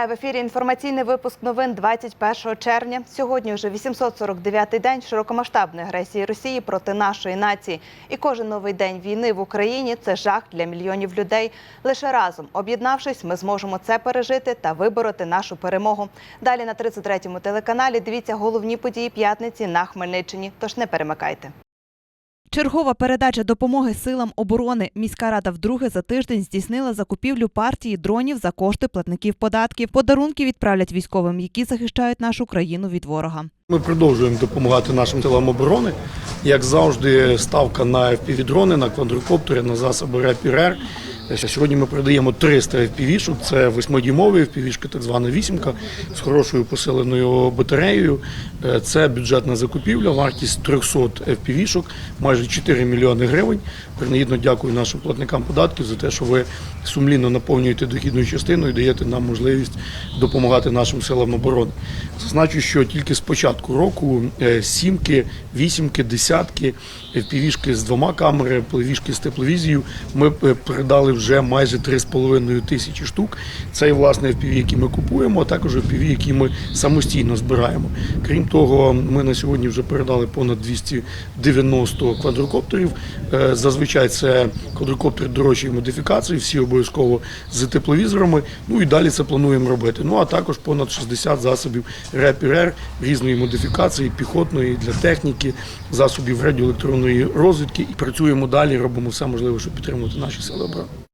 Вітаю в ефірі. Інформаційний випуск новин 21 червня. Сьогодні вже 849-й день широкомасштабної агресії Росії проти нашої нації. І кожен новий день війни в Україні це жах для мільйонів людей. Лише разом, об'єднавшись, ми зможемо це пережити та вибороти нашу перемогу. Далі на 33-му телеканалі дивіться головні події п'ятниці на Хмельниччині. Тож не перемикайте. Чергова передача допомоги силам оборони. Міська рада вдруге за тиждень здійснила закупівлю партії дронів за кошти платників податків. Подарунки відправлять військовим, які захищають нашу країну від ворога. Ми продовжуємо допомагати нашим силам оборони. Як завжди, ставка на FPV-дрони, на квадрокоптери, на засоби РЕПІРЕР. Сьогодні ми продаємо 300 FPV-шок. Це восьмидюймові FPV-шки, так звана вісімка, з хорошою посиленою батареєю. Е, Це бюджетна закупівля, вартість 300 FPV-шок, майже 4 мільйони гривень. Принагідно дякую нашим платникам податків за те, що ви сумлінно наповнюєте дохідну частину і даєте нам можливість допомагати нашим силам оборони. Зазначу, що тільки з початку року е, сімки, вісімки, десятки, FPV-шки з двома камерами, плевішки з тепловізією ми е, передали вже майже 3,5 тисячі штук. Це і власне FPV, які ми купуємо, а також FPV, які ми самостійно збираємо. Крім того, ми на сьогодні вже передали понад 290 квадрокоптерів. Е, Зазвичай це квадрокоптери дорожчої модифікації, всі обов'язково з тепловізорами. Ну і далі це плануємо робити. Ну а також понад 60 засобів РЕП-РЕР різної модифікації, піхотної для техніки, засобів радіоелектронної розвідки. І працюємо далі, робимо все можливе, щоб підтримувати наші сили оборони.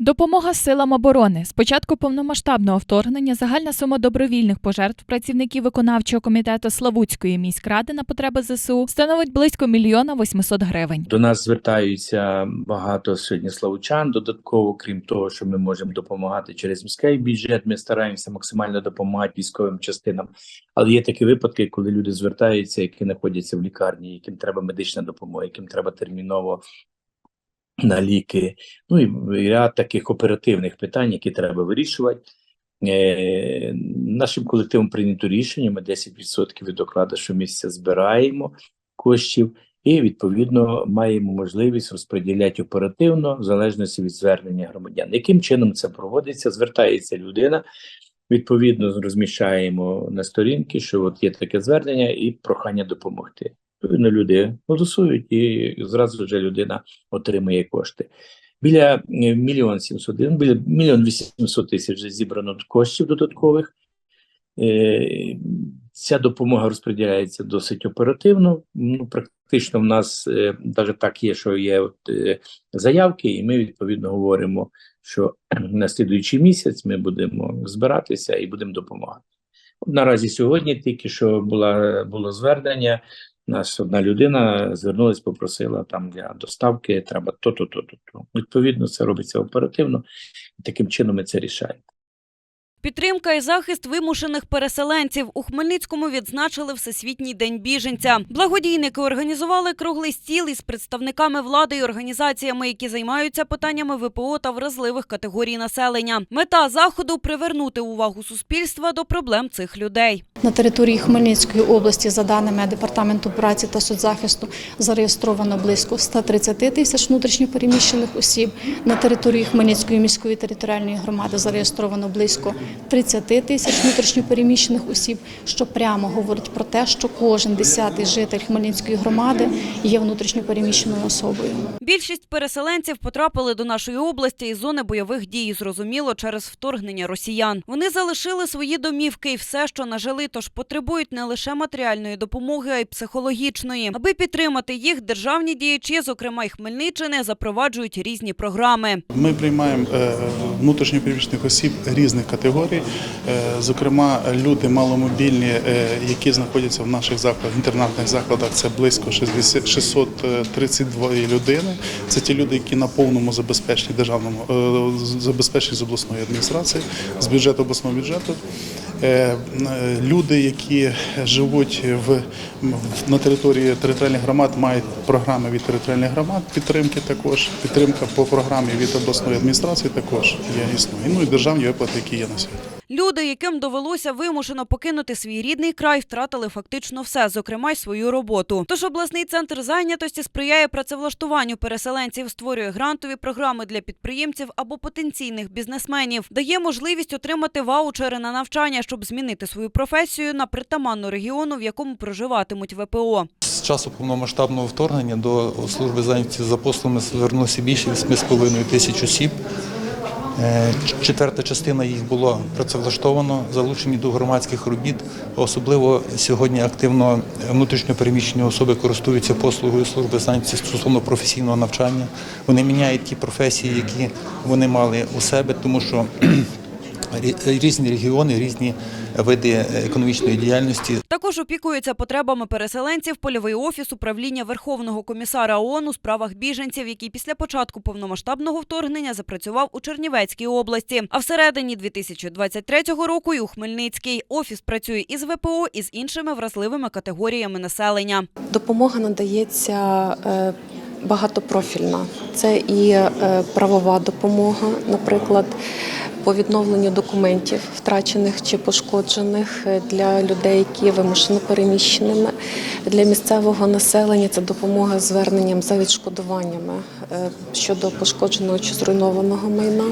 Допомога силам оборони. З початку повномасштабного вторгнення загальна сума добровільних пожертв працівників виконавчого комітету Славутської міськради на потреби ЗСУ становить близько мільйона 800 гривень. До нас звертаються багато сьогодні славучан. Додатково, крім того, що ми можемо допомагати через міський бюджет. Ми стараємося максимально допомагати військовим частинам. Але є такі випадки, коли люди звертаються, які знаходяться в лікарні, яким треба медична допомога, яким треба терміново на ліки. Ну і ряд таких оперативних питань, які треба вирішувати. Е, нашим колективом прийнято рішення. Ми 10% від окладу щомісяця збираємо коштів і відповідно маємо можливість розподіляти оперативно в залежності від звернення громадян. Яким чином це проводиться? Звертається людина. Відповідно, розміщаємо на сторінки, що от є таке звернення і прохання допомогти. Відповідно, люди голосують, і зразу вже людина отримує кошти. Біля е, мільйон сімсот, біля мільйон вісімсот тисяч зібрано коштів додаткових. Е, Ця допомога розподіляється досить оперативно. Ну, практично в нас навіть так є, що є е, заявки, і ми відповідно говоримо, що на слідуючий місяць ми будемо збиратися і будемо допомагати. Наразі сьогодні тільки що була, було звернення. Нас одна людина звернулась, попросила там для доставки треба то-то, то-то. то. Відповідно, це робиться оперативно, і таким чином ми це рішаємо. Підтримка і захист вимушених переселенців у Хмельницькому відзначили Всесвітній день біженця. Благодійники організували круглий стіл із представниками влади і організаціями, які займаються питаннями ВПО та вразливих категорій населення. Мета заходу привернути увагу суспільства до проблем цих людей. На території Хмельницької області, за даними департаменту праці та соцзахисту, зареєстровано близько 130 тисяч внутрішньопереміщених осіб. На території Хмельницької міської територіальної громади зареєстровано близько 30 тисяч внутрішньопереміщених осіб, що прямо говорить про те, що кожен десятий житель Хмельницької громади є внутрішньопереміщеною особою. Більшість переселенців потрапили до нашої області із зони бойових дій, зрозуміло, через вторгнення росіян. Вони залишили свої домівки і все, що нажили, тож потребують не лише матеріальної допомоги, а й психологічної. Аби підтримати їх, державні діячі, зокрема й Хмельниччини, запроваджують різні програми. Ми приймаємо е, внутрішньопереміщених осіб різних категорій. Е, Зокрема, люди маломобільні, е, які знаходяться в наших закладах, інтернатних закладах, це близько 632 людини. Це ті люди, які на повному забезпеченні державному е, забезпечені з обласної адміністрації, з бюджету обласного бюджету. Люди, які живуть в, на території територіальних громад, мають програми від територіальних громад підтримки також. Підтримка по програмі від обласної адміністрації також є існує. Ну і державні виплати, які є на світі. Люди, яким довелося вимушено покинути свій рідний край, втратили фактично все, зокрема й свою роботу. Тож обласний центр зайнятості сприяє працевлаштуванню переселенців, створює грантові програми для підприємців або потенційних бізнесменів, дає можливість отримати ваучери на навчання, щоб змінити свою професію на притаманну регіону, в якому проживатимуть ВПО. З часу повномасштабного вторгнення до служби зайнятості за послугами звернулося більше 8,5 тисяч осіб. Е, Четверта частина їх було працевлаштовано, залучені до громадських робіт. Особливо сьогодні активно внутрішньопереміщені особи користуються послугою служби санкцій стосовно професійного навчання. Вони міняють ті професії, які вони мали у себе, тому що різні регіони, різні види економічної діяльності Також опікується потребами переселенців польовий офіс управління Верховного комісара ООН у справах біженців, який після початку повномасштабного вторгнення запрацював у Чернівецькій області. А всередині 2023 року і у Хмельницькій. Офіс працює із ВПО і з іншими вразливими категоріями населення. Допомога надається е, багатопрофільна. Це і е, правова допомога, наприклад, по відновленню документів, втрачених чи пошкоджених е, для людей, які вимушено переміщеними. Для місцевого населення це допомога зверненням за відшкодуваннями е, щодо пошкодженого чи зруйнованого майна.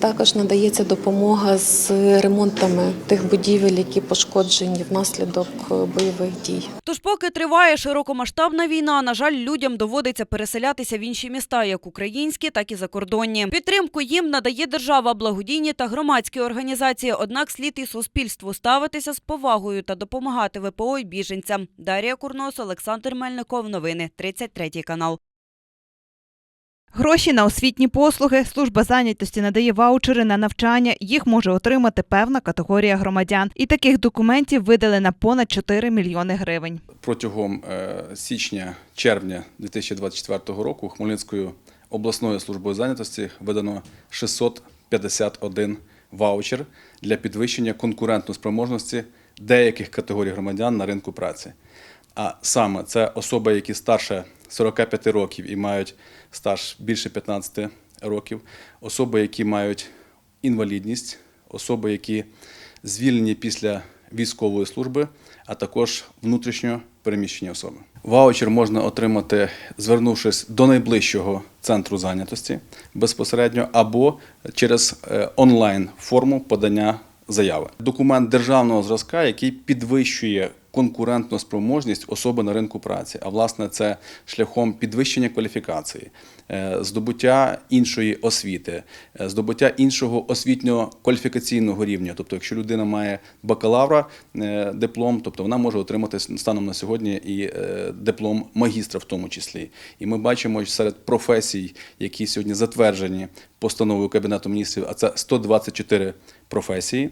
Також надається допомога з ремонтами тих будівель, які пошкоджені внаслідок е, бойових дій. Тож, поки триває широкомасштабна війна, на жаль, людям доводиться переселятися в інші міста, як українські, так і закордонні. Підтримку їм надає держава, благодійні та громадські організації. Однак слід і суспільству ставитися з повагою та допомагати ВПО й біженцям. Дар'я Курнос, Олександр Мельников. Новини 33 канал. Гроші на освітні послуги. Служба зайнятості надає ваучери на навчання. Їх може отримати певна категорія громадян. І таких документів видали на понад 4 мільйони гривень. Протягом е, січня-червня 2024 року Хмельницькою обласною службою зайнятості видано 651 ваучер для підвищення конкурентної спроможності деяких категорій громадян на ринку праці. А саме це особи, які старше 45 років і мають стаж більше 15 років, особи, які мають інвалідність, особи, які звільнені після військової служби, а також внутрішньо переміщені особи. Ваучер можна отримати, звернувшись до найближчого центру зайнятості безпосередньо або через е, онлайн форму подання заяви. Документ державного зразка, який підвищує конкурентну спроможність особи на ринку праці. А власне, це шляхом підвищення кваліфікації, е, здобуття іншої освіти, е, здобуття іншого освітньо-кваліфікаційного рівня. Тобто, якщо людина має бакалавра е, диплом, тобто вона може отримати станом на сьогодні і диплом магістра в тому числі. І ми бачимо серед професій, які сьогодні затверджені постановою Кабінету міністрів, а це 124 професії.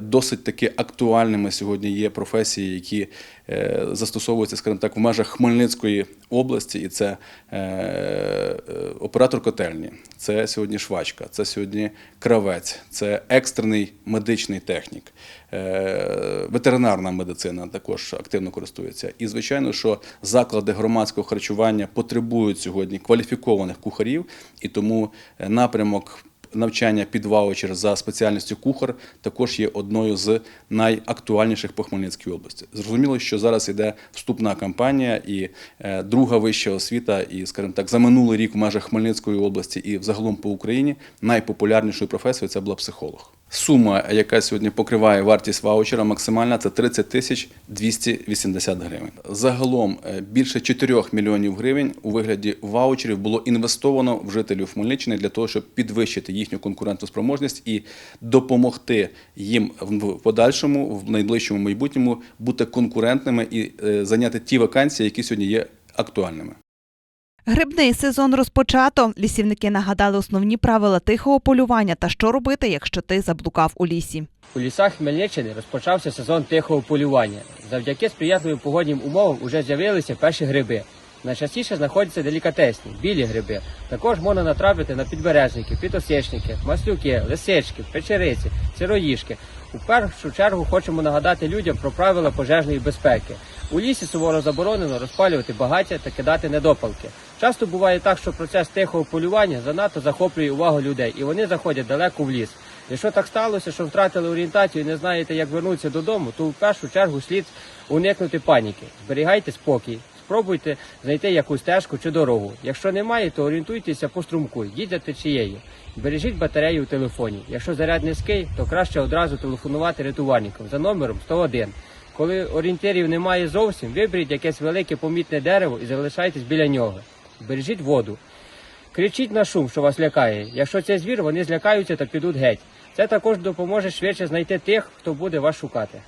Досить таки актуальними сьогодні є професії, які е, застосовуються, скажімо так, в межах Хмельницької області, і це е, е, оператор котельні, це сьогодні швачка, це сьогодні кравець, це екстрений медичний технік, ветеринарна медицина також активно користується. І звичайно, що заклади громадського харчування потребують сьогодні кваліфікованих кухарів, і тому напрямок навчання під ваучер за спеціальністю кухар також є одною з найактуальніших по Хмельницькій області. Зрозуміло, що зараз йде вступна кампанія і е, друга вища освіта, і, скажімо так, за минулий рік в межах Хмельницької області і взагалом по Україні найпопулярнішою професією це була психолог. Сума, яка сьогодні покриває вартість ваучера, максимальна це 30 тисяч 280 гривень. Загалом е, більше 4 мільйонів гривень у вигляді ваучерів було інвестовано в жителів Хмельниччини для того, щоб підвищити їхню конкурентну спроможність і допомогти їм в подальшому, в найближчому майбутньому бути конкурентними і е, зайняти ті вакансії, які сьогодні є актуальними. Грибний сезон розпочато. Лісівники нагадали основні правила тихого полювання та що робити, якщо ти заблукав у лісі. У лісах Хмельниччини розпочався сезон тихого полювання. Завдяки сприятливим погоднім умовам уже з'явилися перші гриби. Найчастіше знаходяться делікатесні, білі гриби. Також можна натрапити на підбережники, підосичники, маслюки, лисички, печериці, сироїшки. У першу чергу хочемо нагадати людям про правила пожежної безпеки. У лісі суворо заборонено розпалювати багаття та кидати недопалки. Часто буває так, що процес тихого полювання занадто захоплює увагу людей, і вони заходять далеко в ліс. Якщо так сталося, що втратили орієнтацію і не знаєте, як вернутися додому, то в першу чергу слід уникнути паніки. Зберігайте спокій. Спробуйте знайти якусь стежку чи дорогу. Якщо немає, то орієнтуйтеся по струмку, їдьте течією. Бережіть батарею у телефоні. Якщо заряд низький, то краще одразу телефонувати рятувальникам за номером 101. Коли орієнтирів немає зовсім, виберіть якесь велике помітне дерево і залишайтесь біля нього. Бережіть воду. Кричіть на шум, що вас лякає. Якщо це звір, вони злякаються та підуть геть. Це також допоможе швидше знайти тих, хто буде вас шукати.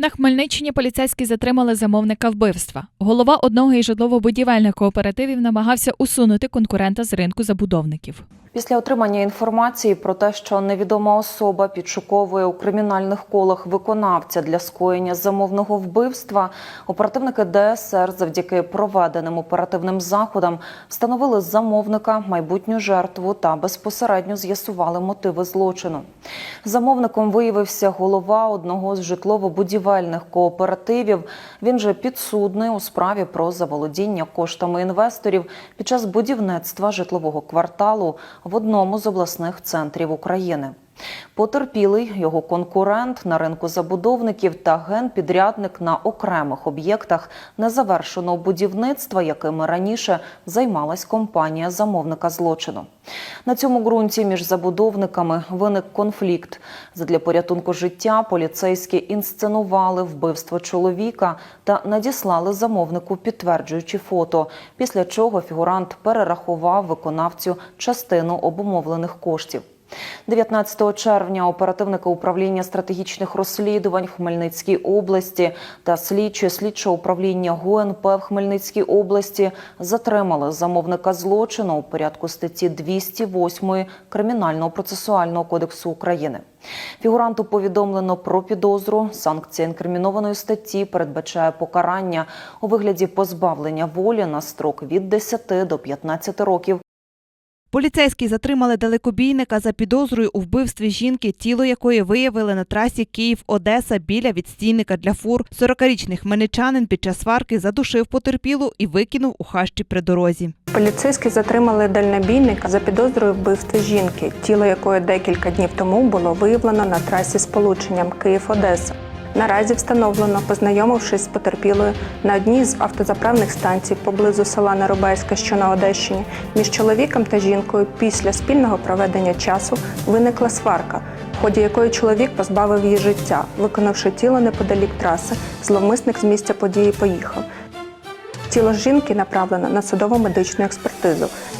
На Хмельниччині поліцейські затримали замовника вбивства. Голова одного із житлово-будівельних кооперативів намагався усунути конкурента з ринку забудовників. Після отримання інформації про те, що невідома особа підшуковує у кримінальних колах виконавця для скоєння замовного вбивства, оперативники ДСР завдяки проведеним оперативним заходам встановили замовника, майбутню жертву та безпосередньо з'ясували мотиви злочину. Замовником виявився голова одного з житлово-будівельних кооперативів. Він же підсудний у справі про заволодіння коштами інвесторів під час будівництва житлового кварталу в одному з обласних центрів України. Потерпілий його конкурент на ринку забудовників та генпідрядник на окремих об'єктах незавершеного будівництва, якими раніше займалась компанія замовника злочину. На цьому ґрунті між забудовниками виник конфлікт. Задля порятунку життя поліцейські інсценували вбивство чоловіка та надіслали замовнику підтверджуючі фото, після чого фігурант перерахував виконавцю частину обумовлених коштів. 19 червня оперативники управління стратегічних розслідувань в Хмельницькій області та слідчі слідчого управління ГУНП в Хмельницькій області затримали замовника злочину у порядку статті 208 Кримінального процесуального кодексу України. Фігуранту повідомлено про підозру. Санкція інкримінованої статті передбачає покарання у вигляді позбавлення волі на строк від 10 до 15 років Поліцейські затримали далекобійника за підозрою у вбивстві жінки, тіло якої виявили на трасі Київ-Одеса біля відстійника для фур. 40-річний хмельничанин під час сварки задушив потерпілу і викинув у хащі при дорозі. Поліцейські затримали дальнобійника за підозрою вбивства жінки, тіло якої декілька днів тому було виявлено на трасі з полученням Київ-Одеса. Наразі встановлено, познайомившись з потерпілою на одній з автозаправних станцій поблизу села Нарубайська, що на Одещині, між чоловіком та жінкою після спільного проведення часу виникла сварка, в ході якої чоловік позбавив її життя. Виконавши тіло неподалік траси, зловмисник з місця події поїхав. Тіло жінки направлено на судово-медичну експертизу.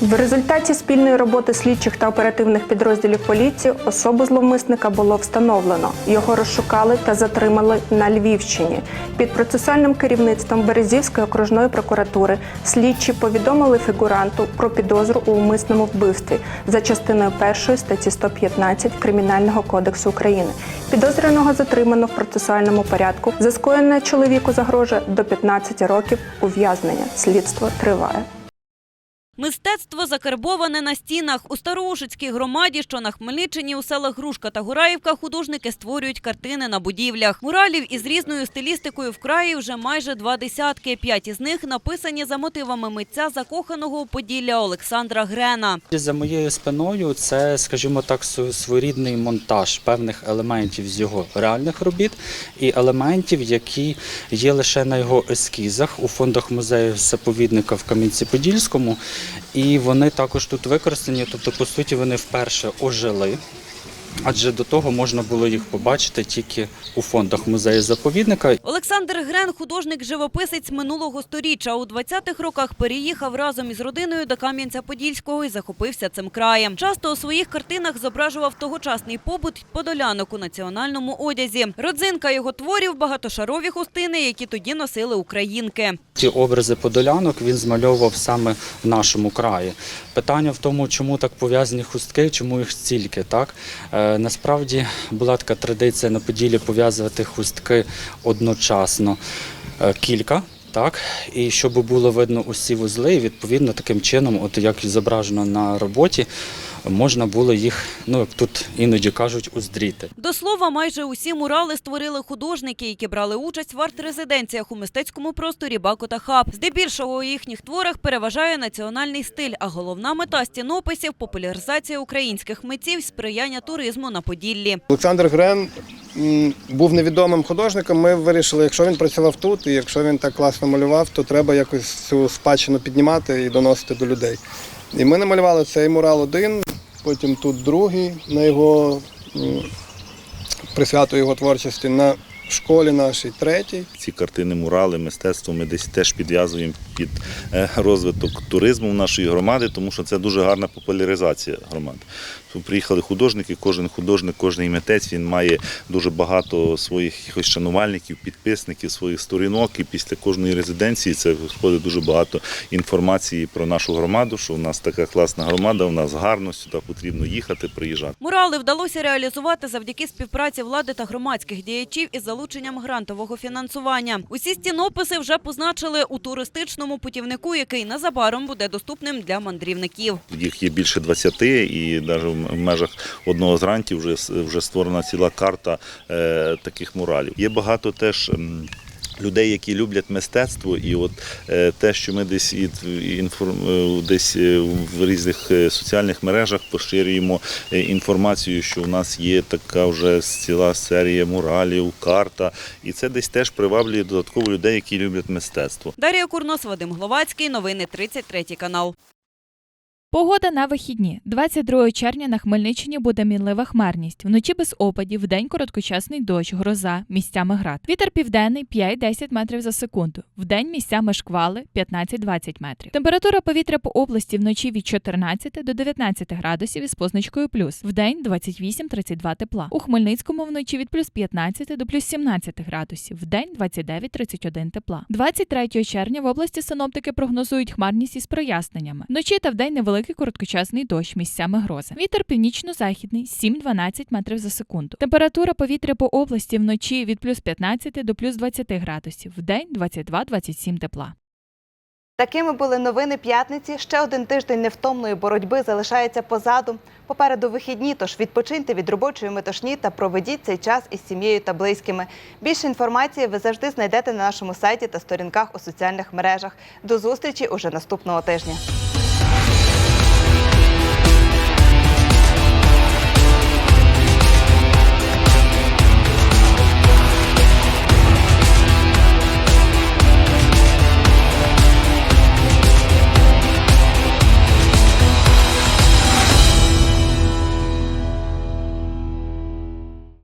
В результаті спільної роботи слідчих та оперативних підрозділів поліції особу зловмисника було встановлено. Його розшукали та затримали на Львівщині. Під процесуальним керівництвом Березівської окружної прокуратури слідчі повідомили фігуранту про підозру у умисному вбивстві за частиною 1 статті 115 Кримінального кодексу України. Підозрюваного затримано в процесуальному порядку. За скоєне чоловіку загрожує до 15 років ув'язнення. Слідство триває. Мистецтво закарбоване на стінах. У Староушицькій громаді, що на Хмельниччині, у селах Грушка та Гураївка, художники створюють картини на будівлях. Муралів із різною стилістикою в краї вже майже два десятки. П'ять із них написані за мотивами митця закоханого у Поділля Олександра Грена. За моєю спиною це, скажімо так, св- своєрідний монтаж певних елементів з його реальних робіт і елементів, які є лише на його ескізах у фондах музею заповідника в Кам'янці-Подільському. І вони також тут використані, тобто, по суті, вони вперше ожили. Адже до того можна було їх побачити тільки у фондах музею заповідника. Олександр Грен, художник-живописець минулого сторіччя. У 20-х роках переїхав разом із родиною до Кам'янця-Подільського і захопився цим краєм. Часто у своїх картинах зображував тогочасний побут подолянок у національному одязі. Родзинка його творів – багатошарові хустини, які тоді носили українки. Ті образи подолянок він змальовував саме в нашому краї. Питання в тому, чому так пов'язані хустки, чому їх стільки. Так? Е, насправді була така традиція на поділі пов'язувати хустки одночасно е, кілька. Так, і щоб було видно усі вузли, і відповідно таким чином, от як зображено на роботі, можна було їх, ну як тут іноді кажуть, уздріти. До слова, майже усі мурали створили художники, які брали участь в арт-резиденціях у мистецькому просторі Бако та Хаб. Здебільшого у їхніх творах переважає національний стиль, а головна мета стінописів популяризація українських митців, сприяння туризму на Поділлі. Олександр Грен був невідомим художником. Ми вирішили, якщо він працював тут, і якщо він так класно малював, то треба якось цю спадщину піднімати і доносити до людей. І ми намалювали цей мурал один, потім тут другий на його присвято його творчості, на школі нашій третій. Ці картини, мурали, мистецтво ми десь теж підв'язуємо під е, розвиток туризму в нашої громади, тому що це дуже гарна популяризація громади. Тут приїхали художники, кожен художник, кожен митець він має дуже багато своїх якихось шанувальників, підписників, своїх сторінок. І після кожної резиденції це виходить дуже багато інформації про нашу громаду, що у нас така класна громада, у нас гарно, сюди потрібно їхати, приїжджати. Мурали вдалося реалізувати завдяки співпраці влади та громадських діячів із залученням грантового фінансування. Усі стінописи вже позначили у туристичному путівнику, який незабаром буде доступним для мандрівників. Їх є більше 20, і навіть в межах одного з грантів вже, вже створена ціла карта е, таких муралів. Є багато теж. Людей, які люблять мистецтво, і от е, те, що ми десь і, е, десь е, в різних соціальних мережах поширюємо інформацію, що в нас є така вже ціла серія муралів, карта, і це десь теж приваблює додатково людей, які люблять мистецтво. Дар'я Курнос, Вадим Гловацький, новини 33 канал. Погода на вихідні. 22 червня на Хмельниччині буде мінлива хмарність. Вночі без опадів, вдень короткочасний дощ, гроза, місцями град. Вітер південний 5-10 метрів за секунду. Вдень місцями шквали 15-20 метрів. Температура повітря по області вночі від 14 до 19 градусів із позначкою плюс. Вдень 28-32 тепла. У Хмельницькому вночі від плюс 15 до плюс 17 градусів. Вдень 29-31 тепла. 23 червня в області синоптики прогнозують хмарність із проясненнями. Вночі та вдень невеликий короткочасний дощ місцями грози. Вітер північно-західний 7-12 метрів за секунду. Температура повітря по області вночі від плюс 15 до плюс 20 градусів. Вдень 22-27 тепла. Такими були новини п'ятниці. Ще один тиждень невтомної боротьби залишається позаду. Попереду вихідні, тож відпочиньте від робочої метушні та проведіть цей час із сім'єю та близькими. Більше інформації ви завжди знайдете на нашому сайті та сторінках у соціальних мережах. До зустрічі уже наступного тижня.